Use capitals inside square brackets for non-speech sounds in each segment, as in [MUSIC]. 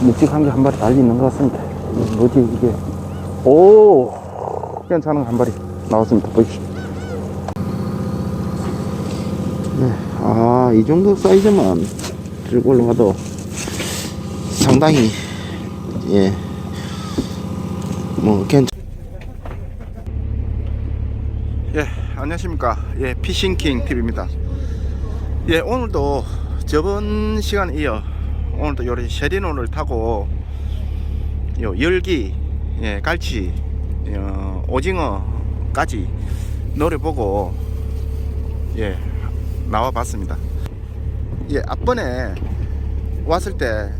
묵직 한 게 한 마리 달리 있는 것 같습니다. 뭐지, 이게. 오! 괜찮은 한 마리 나왔습니다. 보십시오. 네, 아, 이 정도 사이즈만 들고 올라가도 상당히, 예, 뭐, 괜찮. 예, 안녕하십니까. 예, 피싱킹 TV입니다. 예, 오늘도 저번 시간 이어 오늘도 요리 쉐리논을 타고 요 열기, 예, 갈치, 어, 오징어까지 노려보고 예, 나와 봤습니다. 예, 앞번에 왔을 때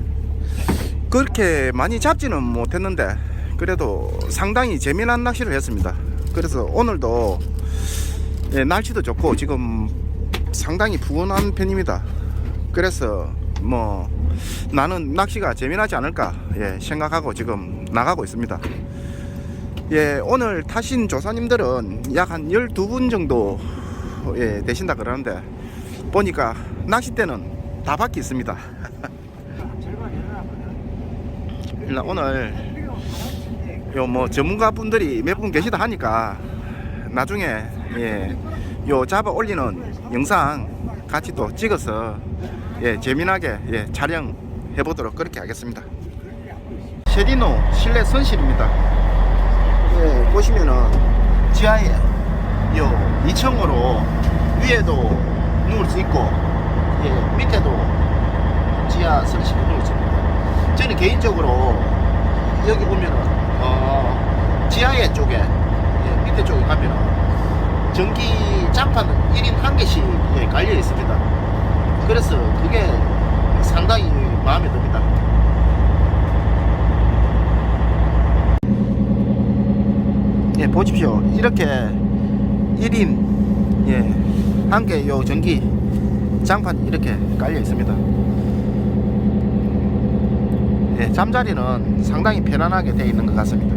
그렇게 많이 잡지는 못했는데 그래도 상당히 재미난 낚시를 했습니다. 그래서 오늘도 예, 날씨도 좋고 지금 상당히 푸근한 편입니다. 그래서 뭐 나는 낚시가 재미나지 않을까 예, 생각하고 지금 나가고 있습니다. 예, 오늘 타신 조사님들은 약 한 12분 정도 예, 되신다 그러는데 보니까 낚싯대는 다 밖에 있습니다. [LAUGHS] 일단 오늘 요 뭐 전문가 분들이 몇 분 계시다 하니까 나중에 예, 요 잡아 올리는 영상 같이 또 찍어서 예, 재미나게 예, 촬영해 보도록 그렇게 하겠습니다. 쉐디노 실내 선실입니다. 예, 보시면은 지하에 요 2층으로 위에도 누울 수 있고 예, 밑에도 지하 선실에 누울 수 있습니다. 저는 개인적으로 여기 보면은 어, 지하에 쪽에 예, 밑에 쪽에 가면은 전기 장판은 1인 한 개씩 예, 깔려 있습니다. 그래서 그게 상당히 마음에 듭니다. 예, 보십시오. 이렇게 1인 예, 한 개 요 전기 장판이 이렇게 깔려 있습니다. 예, 잠자리는 상당히 편안하게 되어 있는 것 같습니다.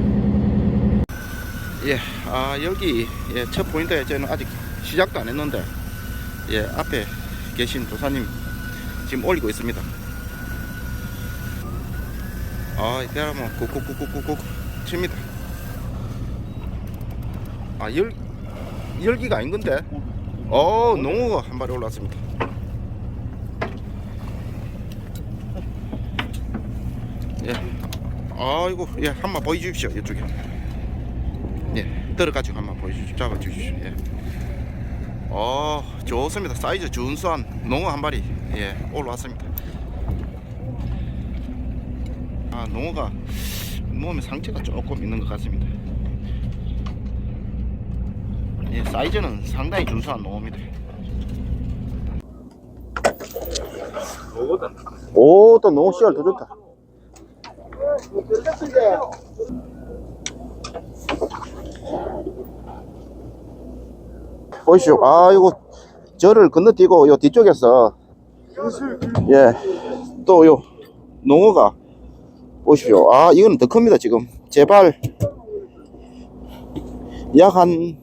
예, 아 여기 예, 첫 포인트에 저는 아직 시작도 안 했는데 예, 앞에 계신 도사님 지금 올리고 있습니다. 아, 이때 한번 꾹꾹꾹꾹꾹꾹 칩니다. 아, 열 열기가 아닌 건데. 어, 농어가 한 마리 올라왔습니다. 예. 아이고, 예, 한번 보여주십시오, 이쪽에. 예, 들어가지고 한번 보여주십시오. 잡아주십시오. 예. 어, 좋습니다. 사이즈 준수한 농어 한 마리, 예, 올라왔습니다. 아, 농어가 몸에 상처가 조금 있는 것 같습니다. 예, 사이즈는 상당히 준수한 농어입니다. 오, 또 농어 씨알 더 좋다. 보시오. 아, 이거 저를 건너뛰고 요 뒤쪽에서 예, 또 요 농어가 보십시오. 아, 이거는 더 큽니다, 지금. 제발 약 한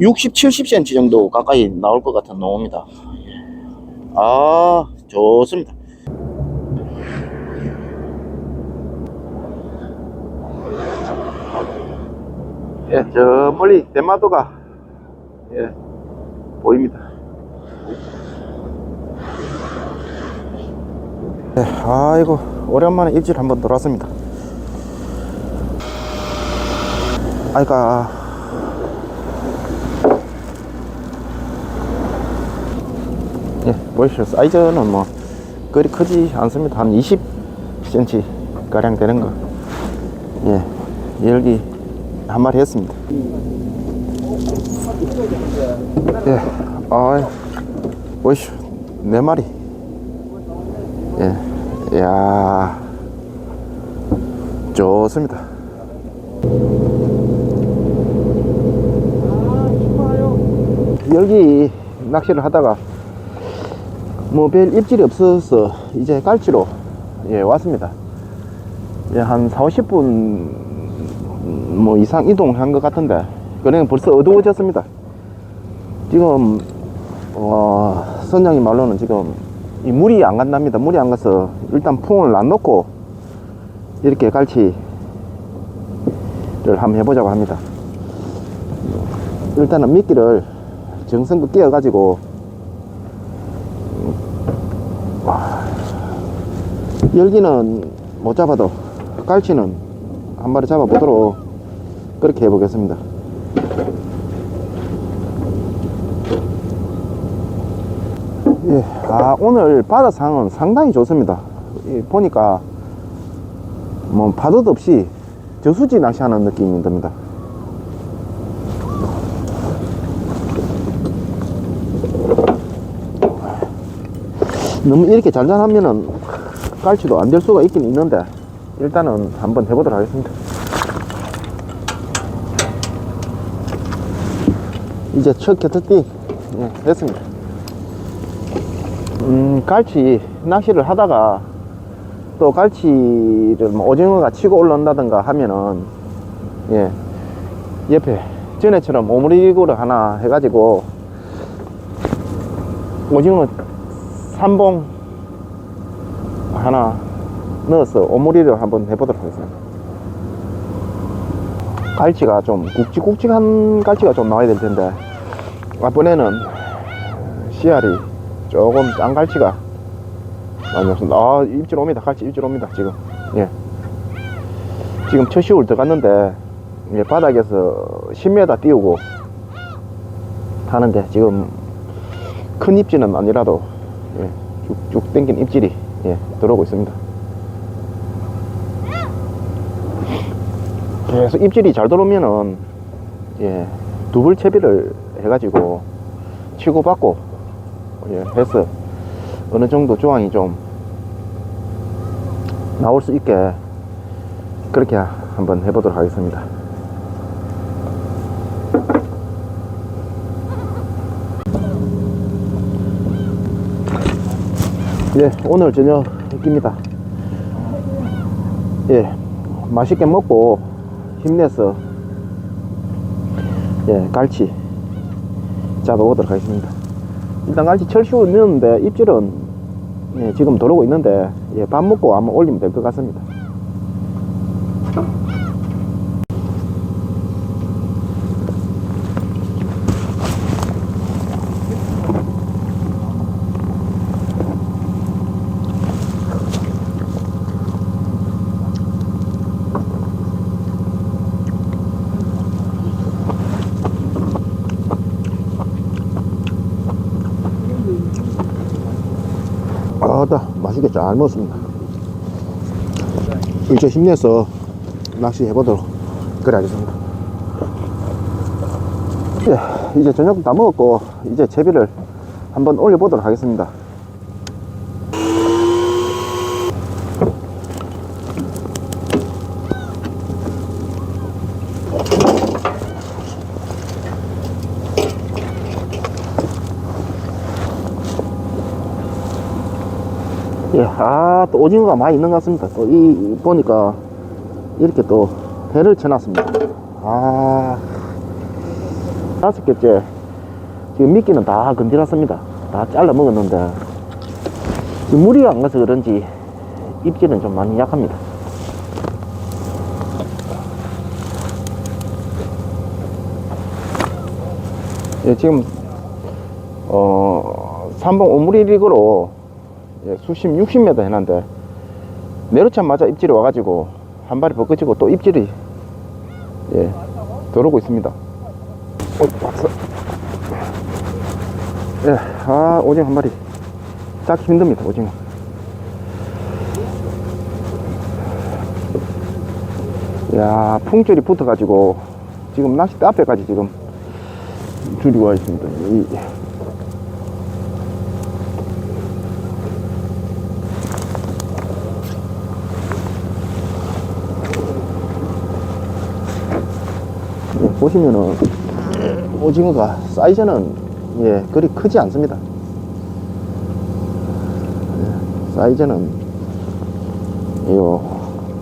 60, 70cm 정도 가까이 나올 것 같은 농어입니다. 아, 좋습니다. 예, 저 멀리 대마도가 예, 보입니다. 네, 아이고 오랜만에 입질 한번 들어왔습니다. 아이가 예, 보시죠 사이즈는 뭐 그리 크지 않습니다. 한 20cm 가량 되는 거. 예, 열기 한 마리 했습니다. 예, 아, 보시죠 네 마리. 예, 야 좋습니다. 여기 낚시를 하다가 뭐 별 입질이 없어서 이제 깔치로 예, 왔습니다. 예, 한 4, 50분 뭐 이상 이동한 것 같은데 그냥 벌써 어두워졌습니다. 지금 어, 선장님 말로는 지금 이 물이 안 간답니다. 물이 안 가서 일단 풍을 안 넣고 이렇게 갈치를 한번 해보자고 합니다. 일단은 미끼를 정성껏 끼워가지고 열기는 못 잡아도 깔치는 한 마리 잡아보도록 그렇게 해보겠습니다. 예, 아, 오늘 바다 상은 상당히 좋습니다. 이 보니까 뭐 파도도 없이 저수지 낚시하는 느낌이 듭니다. 너무 이렇게 잔잔하면은 깔치도 안 될 수가 있긴 있는데 일단은 한번 해보도록 하겠습니다. 이제 첫 캐터띠 예, 됐습니다. 음, 깔치 낚시를 하다가 또 깔치를 뭐 오징어가 치고 올라온다든가 하면은 예 옆에 전에처럼 오므리고를 하나 해가지고 오징어 3봉 하나 넣어서 오므리를 한번 해보도록 하겠습니다. 갈치가 좀 굵직굵직한 갈치가 좀 나와야 될 텐데 이번에는 씨알이 조금 짠 갈치가 많이 없습니다. 아 입질 옵니다. 갈치 입질 옵니다. 지금 예 지금 첫 시울 들어갔는데 예, 바닥에서 10m 띄우고 하는데 지금 큰 입질은 아니라도 예, 쭉쭉 당긴 입질이 예, 들어오고 있습니다. 계속 입질이 잘 들어오면은 예, 두불 채비를 해가지고 치고받고 예, 해서 어느 정도 조항이 좀 나올 수 있게 그렇게 한번 해보도록 하겠습니다. 예, 오늘 저녁입니다. 예, 맛있게 먹고 힘내서 예, 갈치 잡아보도록 하겠습니다. 일단 갈치 철시고 넣었는데 입질은 예, 지금 들어오고 있는데 예, 밥 먹고 한번 올리면 될 것 같습니다. 아따 맛있게 잘 먹었습니다. 이제 힘내서 낚시 해보도록 그래 하겠습니다. 예, 이제 저녁 다 먹었고 이제 채비를 한번 올려보도록 하겠습니다 예, 아, 또 오징어가 많이 있는 것 같습니다. 또, 이, 보니까, 이렇게 또, 배를 쳐놨습니다. 아, 다섯 개째, 지금 미끼는 다 건드렸습니다. 다 잘라 먹었는데, 물이 안 가서 그런지, 입질은 좀 많이 약합니다. 예, 지금, 어, 3번 오므리 리그로, 예, 수심 60m 해놨는데 내려차마자 입질이 와가지고 한 발이 벗겨지고 또 입질이 예 들어오고 있습니다. 어, 왔어. 예, 아 오징어 한 마리. 잡기 힘듭니다 오징어. 야 풍줄이 붙어가지고 지금 낚싯대 앞에까지 지금 줄이 와 있습니다. 이, 보시면은 오징어가 사이즈는 예 그리 크지 않습니다. 예, 사이즈는 요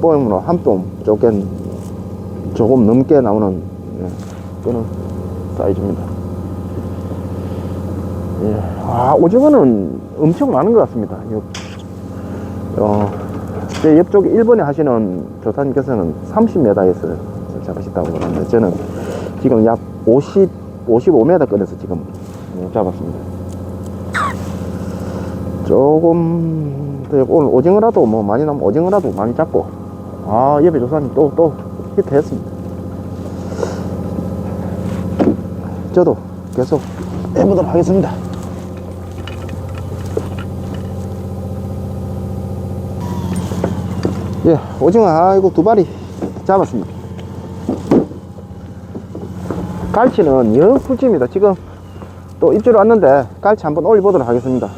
뽕으로 한뼘 조금 조금 넘게 나오는 예, 그런 사이즈입니다. 예, 아 오징어는 엄청 많은 것 같습니다. 요, 어, 제 옆쪽에 일본에 하시는 조사님께서는 30m에서 잡으셨다고 그러는데 저는 지금 약 50, 55m 꺼내서 지금 예, 잡았습니다. 조금 더 오늘 오징어라도 뭐 많이 나면 오징어라도 많이 잡고 아 옆에 조사님 또 또 히트 했습니다. 저도 계속 해보도록 하겠습니다. 예, 오징어 아이고 두 마리 잡았습니다. 갈치는 영 꿀집니다. 지금 또 입질 왔는데 갈치 한번 올려보도록 하겠습니다.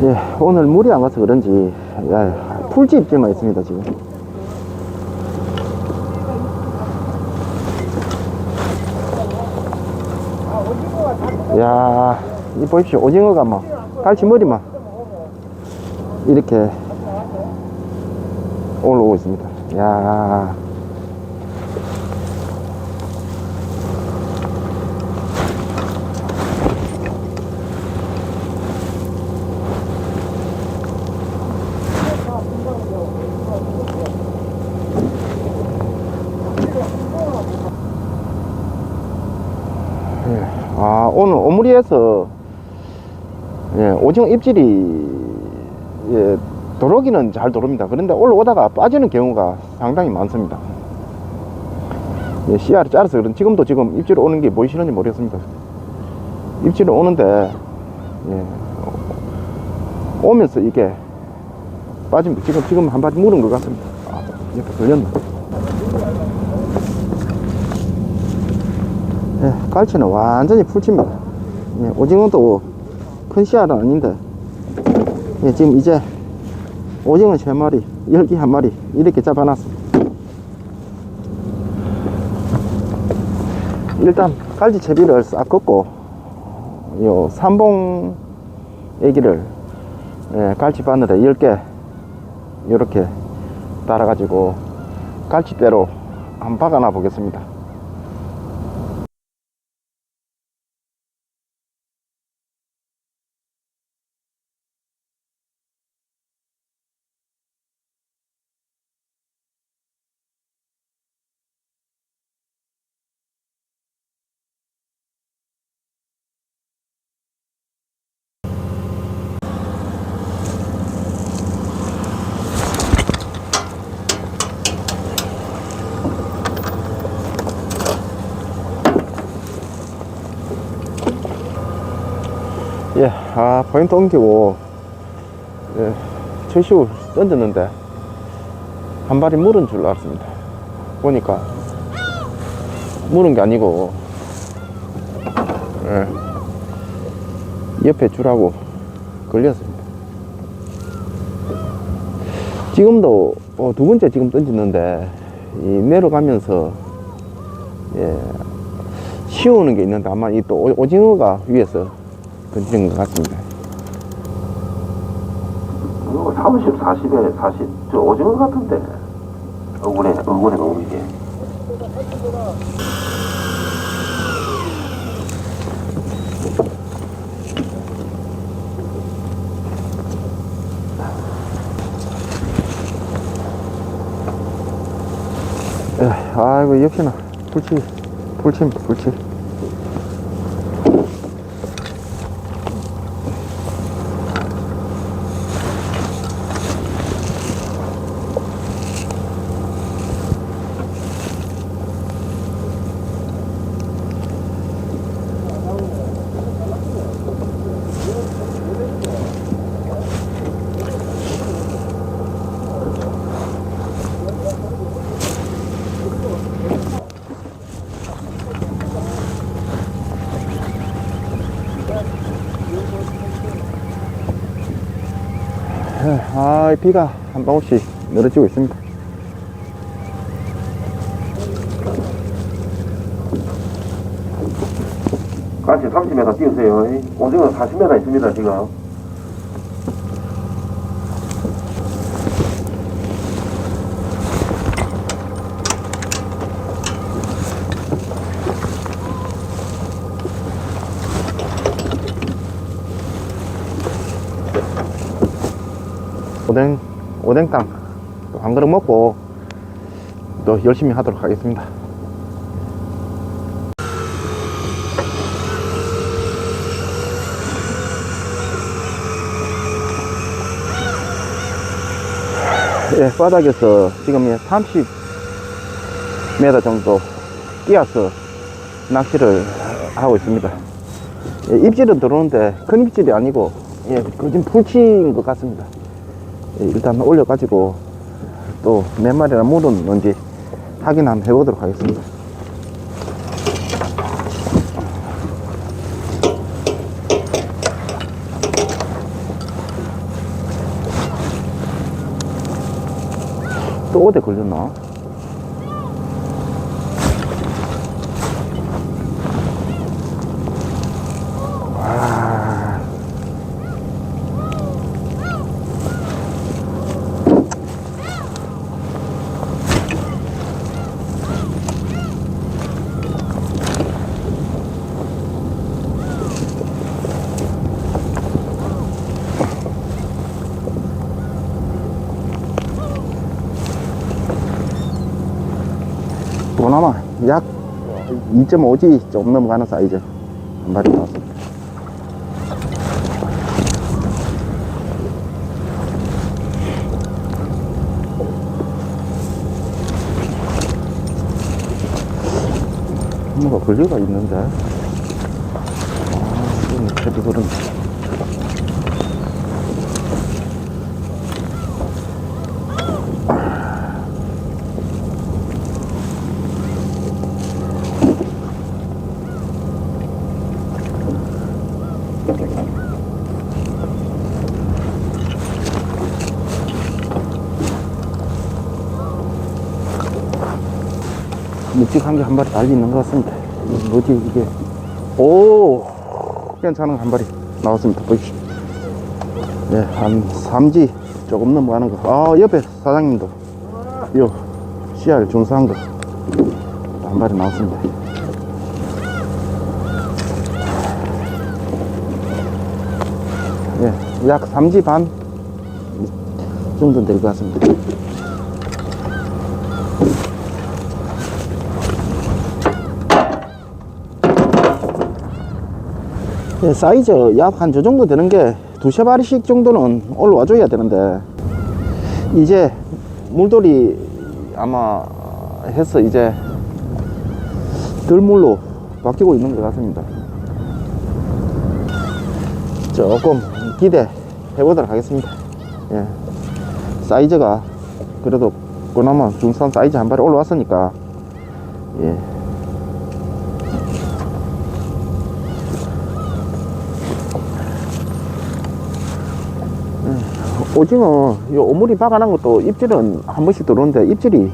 예, 오늘 물이 안 가서 그런지 야, 풀지 입질만 있습니다 지금. 야, 이 보십시오 오징어가 막 갈치 머리만 이렇게 올라오고 있습니다. 야. 아, 오늘 오므리에서 예, 오징어 입질이 예, 도로기는 잘 도릅니다. 그런데 올라오다가 빠지는 경우가 상당히 많습니다. 예, 씨알을 짜서 그런 지금도 지금 입질 오는 게 보이시는지 모르겠습니다. 입질은 오는데 예, 오면서 이게 빠집니다. 지금 지금 한 바지 물은 것 같습니다. 아, 이렇게 걸렸나? 갈치는 완전히 풀칩니다. 예, 오징어도 큰 씨알은 아닌데, 예, 지금 이제 오징어 세 마리, 열기 한 마리 이렇게 잡아놨습니다. 일단 갈치 채비를 싹 걷고, 요 삼봉 애기를 예, 갈치 바늘에 10개 이렇게 달아가지고 갈치대로 한번 박아놔 보겠습니다. 예, 아, 포인트 옮기고, 예, 철시고 던졌는데, 한 발이 물은 줄 알았습니다. 보니까, 물은 게 아니고, 예, 옆에 줄하고 걸렸습니다. 지금도, 어, 두 번째 지금 던졌는데, 이 내려가면서, 예, 쉬우는 게 있는데, 아마 이 또 오징어가 위에서 던지는 것 같습니다. 이거 30, 40에 40. 저 오징어 같은데. 얼굴에, 얼굴에 너무 이게. 에, 아이고 역시나 불치 불치입니다 불치 에, 아 비가 한 방울씩 늘어지고 있습니다 같이 30m 띄우세요. 오징어 40m 있습니다, 지금. 오뎅 오뎅탕 또한 그릇 먹고 또 열심히 하도록 하겠습니다. 예, 바닥에서 지금 30m 정도 뛰어서 낚시를 하고 있습니다. 예, 입질은 들어오는데 큰 입질이 아니고 예, 거진 풀치인 것 같습니다. 예, 일단 올려가지고 또 몇 마리나 물었는지 확인 한번 해보도록 하겠습니다. 또 어디 걸렸나? 아, 보나마 약 2.5G 좀 넘어가는 사이즈 한 마리 나왔습니다. 뭐가 걸려가 있는데 아 이건 캐디 그런 묵직한 게 한 마리 달리 있는 것 같습니다. 뭐지 이게? 오, 괜찮은 한 마리 나왔습니다. 보십시오. 네, 한 3지 조금 넘어가는 거. 아, 옆에 사장님도 요 CR 중소한 거 한 마리 나왔습니다. 예, 약 3지 반 정도 될 것 같습니다. 예, 사이즈 약 한 저 정도 되는 게 두세 마리씩 정도는 올라와 줘야 되는데 이제 물돌이 아마 해서 이제 들물로 바뀌고 있는 것 같습니다 조금 기대해 보도록 하겠습니다 예. 사이즈가 그래도 그나마 중산 사이즈 한 발이 올라왔으니까 예. 오징어 요 오물이 박아난 것도 입질은 한 번씩 들어오는데 입질이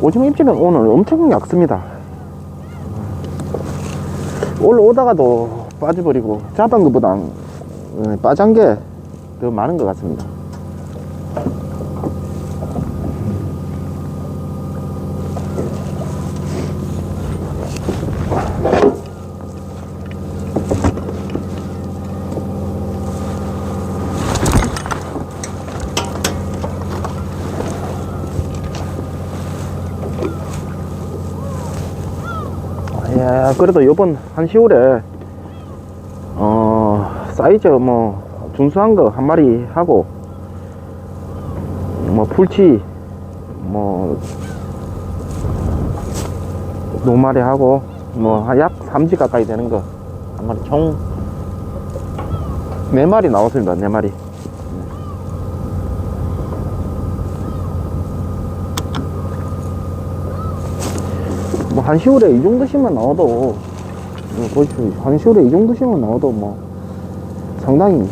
오징어 입질은 오늘 엄청 얕습니다. 올라오다가도 빠져버리고 잡은 것보다 어, 빠진 게 더 많은 것 같습니다 예, 그래도 요번 한 10월에 어 사이즈 뭐 중수한 거 한 마리 하고 뭐 풀치 뭐 노마리 하고 뭐약 3지 가까이 되는 거 한 마리 총 4마리 나왔습니다. 4마리 뭐한 시울에 이 정도씩만 어, 보십시오 한 시울에 이 정도씩만 나와도 뭐 상당히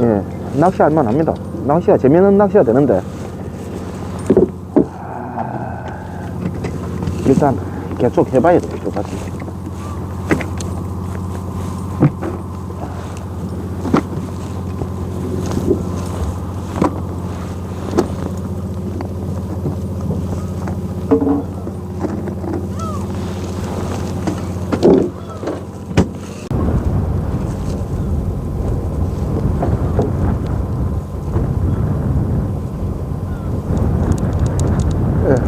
예 낚시할 만합니다. 낚시가 재미있는 낚시가 되는데. 아, 일단 계속 해봐야 돼 똑같이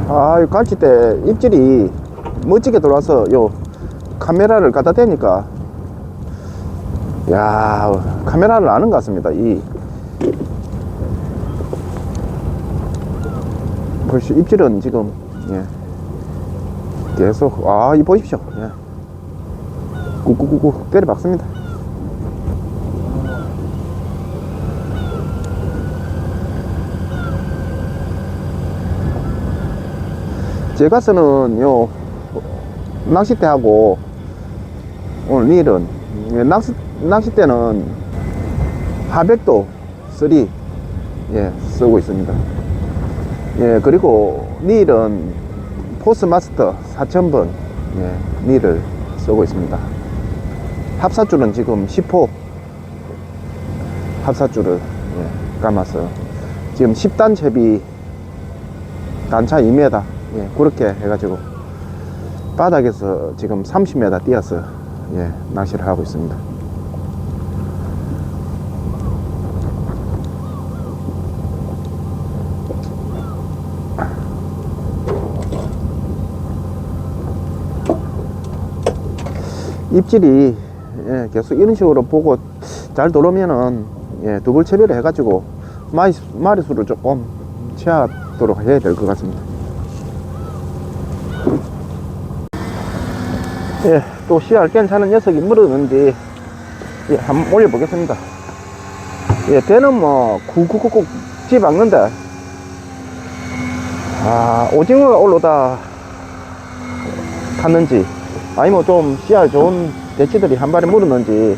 아, 이 갈치대 입질이 멋지게 돌아서 요 카메라를 갖다 대니까 야 카메라를 아는 것 같습니다. 이 벌써 입질은 지금 예. 계속 아 이 보십시오. 예. 꾹꾹꾹꾹 때려 박습니다. 제가 쓰는 요 낚싯대하고 오늘 일은 예, 낚시, 낚싯대는 하백도 3 예, 쓰고 있습니다. 예, 그리고 닐은 포스마스터 4000번 예, 닐을 쓰고 있습니다. 합사줄은 지금 10호 합사줄을 예, 감아서 지금 10단 채비 단차 2m 예, 그렇게 해가지고 바닥에서 지금 30m 뛰어서 예, 낚시를 하고 있습니다. 입질이 예, 계속 이런 식으로 보고 잘 들어오면은 예, 두불 채비를 해가지고 마리, 마리수를 조금 채하도록 해야 될 것 같습니다. 예, 또 씨알 괜찮은 녀석이 물었는지 예, 한번 올려보겠습니다. 예, 대는 뭐 쿡쿡쿡쿡 집박는데 아 오징어가 올라오다 갔는지 아니면 좀 씨알 좋은 대치들이 한 발에 물었는지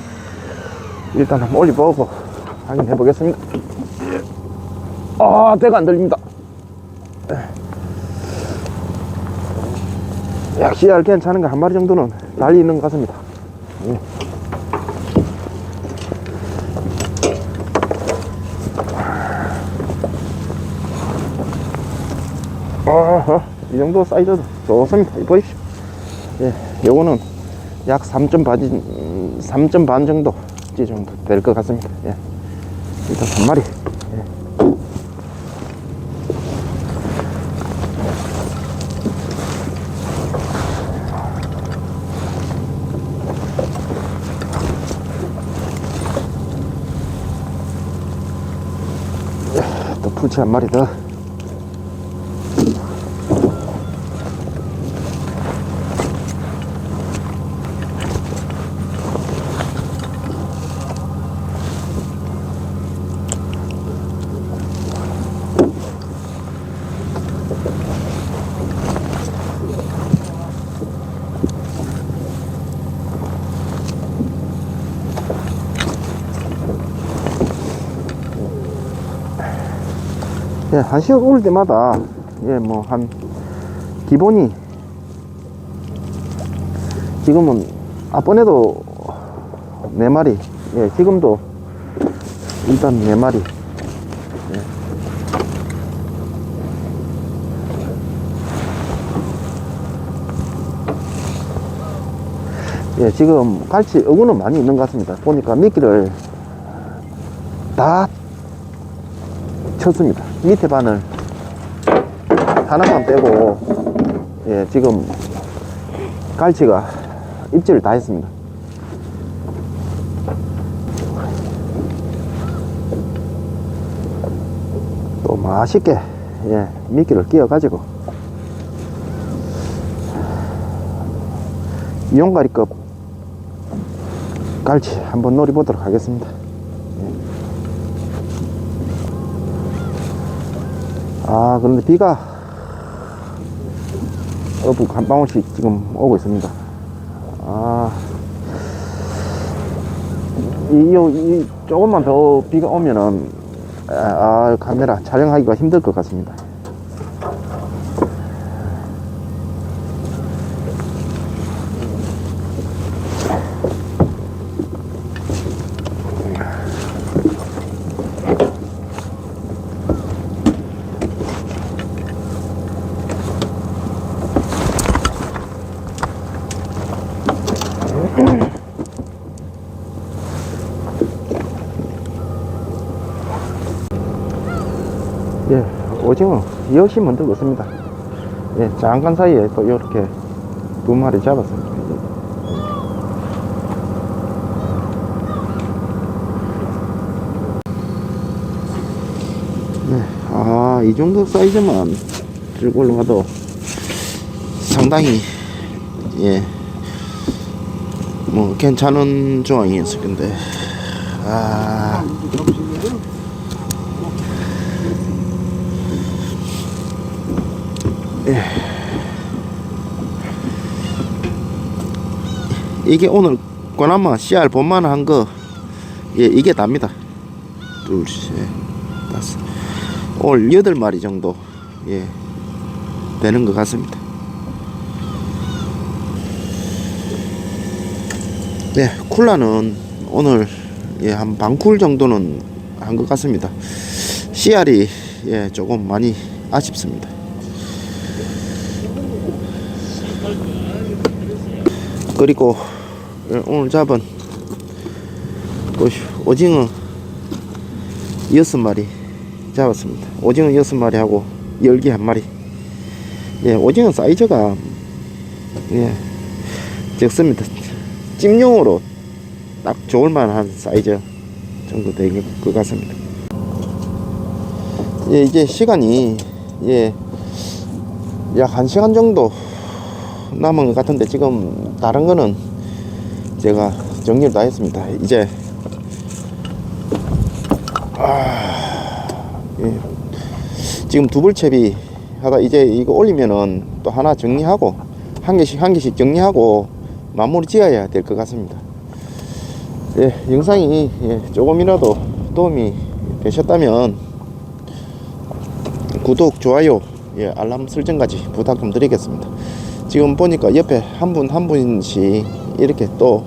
일단 한번 올려보고 확인해 보겠습니다. 아, 대가 안 들립니다. 약 씨알 괜찮은 거 한 마리 정도는 달리 있는 것 같습니다. 예. 아하, 이 정도 사이즈도 좋습니다. 이 보십시오. 예, 요거는 약 3점 반, 3점 반 정도, 이 정도 될 것 같습니다. 예. 일단 한 마리. 예. 예, 또 풀치 한 마리 더. 예, 한 시간 올 때마다, 예, 뭐, 한, 기본이, 지금은, 앞번에도 네 마리, 예, 지금도 일단 네 마리. 예. 예, 지금 갈치 어구는 많이 있는 것 같습니다. 보니까 미끼를 다 쳤습니다. 밑에 바늘 하나만 빼고 예 지금 갈치가 입질을 다 했습니다. 또 맛있게 예 미끼를 끼워 가지고 이용가리급 갈치 한번 노려보도록 하겠습니다. 아 그런데 비가 어북 한 방울씩 지금 오고 있습니다. 아. 이, 요, 이 조금만 더 비가 오면은 아, 아, 카메라 촬영하기가 힘들 것 같습니다 예 오징어 역시 만들고 있습니다 예, 잠깐 사이에 또 이렇게 두 마리 잡았습니다. 네, 아, 이 정도 사이즈만 들고 올라가도 상당히, 예, 뭐, 괜찮은 조항이었을 건데, 아, 이게 오늘 그나마 씨알 본만한 거, 예, 이게 답니다. 둘, 셋, 다섯. 오늘 여덟 마리 정도, 예, 되는 것 같습니다. 네, 쿨라는 오늘 예, 한 반쿨 정도는 한 것 같습니다. 씨알이 예, 조금 많이 아쉽습니다. 그리고 예, 오늘 잡은 그 오징어 여섯 마리 잡았습니다. 오징어 여섯 마리 하고 열기 한 마리. 예, 오징어 사이즈가 예 적습니다. 찜용으로 딱 좋을 만한 사이즈 정도 될 것 같습니다. 예, 이제 시간이 예, 약한 시간 정도 남은 것 같은데 지금 다른 거는 제가 정리를 다 했습니다. 이제 아, 예. 지금 두불채비 하다 이제 이거 올리면은 또 하나 정리하고 한 개씩 한 개씩 정리하고 마무리 지어야 될 것 같습니다. 예, 영상이 예, 조금이라도 도움이 되셨다면 구독, 좋아요, 예, 알람 설정까지 부탁 좀 드리겠습니다. 지금 보니까 옆에 한 분 한 분씩 이렇게 또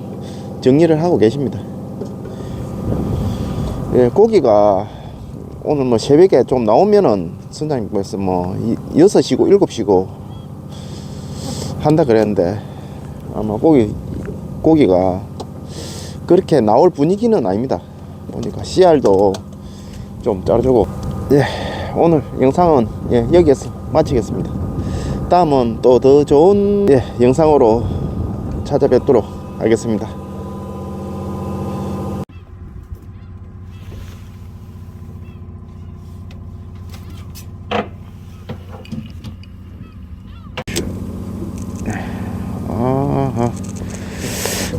정리를 하고 계십니다. 예, 고기가 오늘 뭐 새벽에 좀 나오면은 선장님께서 뭐 이- 여섯 시고 일곱 시고 한다 그랬는데 아마 고기 고기가 그렇게 나올 분위기는 아닙니다. 보니까 CR도 좀 자르주고 예 오늘 영상은 예 여기에서 마치겠습니다. 다음은 또 더 좋은 예, 영상으로 찾아뵙도록 하겠습니다.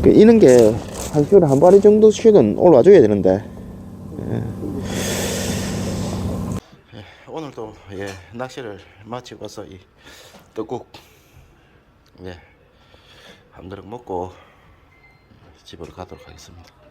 그 이런 게 한 시간에 한 마리 정도씩은 올라와줘야 되는데. 예. 오늘도 예 낚시를 마치고 와서 이 떡국 예 함드럭 먹고 집으로 가도록 하겠습니다.